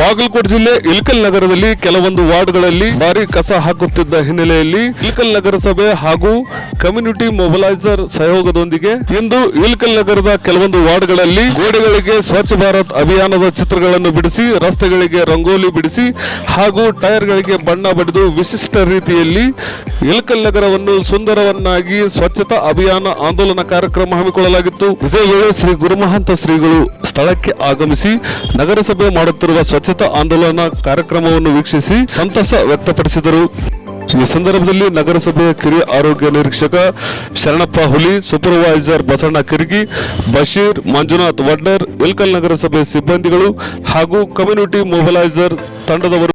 ಬಾಗಲಕೋಟೆ ಜಿಲ್ಲೆ ಇಲ್ಕಲ್ ನಗರದಲ್ಲಿ ಕೆಲವೊಂದು ವಾರ್ಡ್ಗಳಲ್ಲಿ ಭಾರಿ ಕಸ ಹಾಕುತ್ತಿದ್ದ ಹಿನ್ನೆಲೆಯಲ್ಲಿ ಇಲ್ಕಲ್ ನಗರಸಭೆ ಹಾಗೂ ಕಮ್ಯುನಿಟಿ ಮೊಬಿಲೈಸರ್ ಸಹಯೋಗದೊಂದಿಗೆ ಇಂದು ಇಲ್ಕಲ್ ನಗರದ ಕೆಲವೊಂದು ವಾರ್ಡ್ಗಳಲ್ಲಿ ಗೋಡೆಗಳಿಗೆ ಸ್ವಚ್ಛ ಭಾರತ್ ಅಭಿಯಾನದ ಚಿತ್ರಗಳನ್ನು ಬಿಡಿಸಿ, ರಸ್ತೆಗಳಿಗೆ ರಂಗೋಲಿ ಬಿಡಿಸಿ ಹಾಗೂ ಟೈರ್ಗಳಿಗೆ ಬಣ್ಣ ಬಡಿದು ವಿಶಿಷ್ಟ ರೀತಿಯಲ್ಲಿ ಇಲ್ಕಲ್ ನಗರವನ್ನು ಸುಂದರವನ್ನಾಗಿ ಸ್ವಚ್ಛತಾ ಅಭಿಯಾನ ಆಂದೋಲನ ಕಾರ್ಯಕ್ರಮ ಹಮ್ಮಿಕೊಳ್ಳಲಾಗಿತ್ತು. ಇದೇ ವೇಳೆ ಶ್ರೀ ಗುರುಮಹಂತ ಶ್ರೀಗಳು ಸ್ಥಳಕ್ಕೆ ಆಗಮಿಸಿ ನಗರಸಭೆ ಮಾಡುತ್ತಿರುವ ಸ್ವಚ್ಛತಾ ಆಂದೋಲನ ಕಾರ್ಯಕ್ರಮವನ್ನು ವೀಕ್ಷಿಸಿ ಸಂತಸ ವ್ಯಕ್ತಪಡಿಸಿದರು. ಈ ಸಂದರ್ಭದಲ್ಲಿ ನಗರಸಭೆಯ ಕಿರಿಯ ಆರೋಗ್ಯ ನಿರೀಕ್ಷಕ ಶರಣಪ್ಪ ಹುಲಿ, ಸೂಪರ್ವೈಸರ್ ಬಸಣ್ಣ ಕಿರ್ಗಿ, ಬಶೀರ್, ಮಂಜುನಾಥ್ ವಡ್ಡರ್ ಇಲ್ಕಲ್ ನಗರಸಭೆ ಸಿಬ್ಬಂದಿಗಳು ಹಾಗೂ ಕಮ್ಯುನಿಟಿ ಮೊಬಲೈಸರ್ ತಂಡದವರು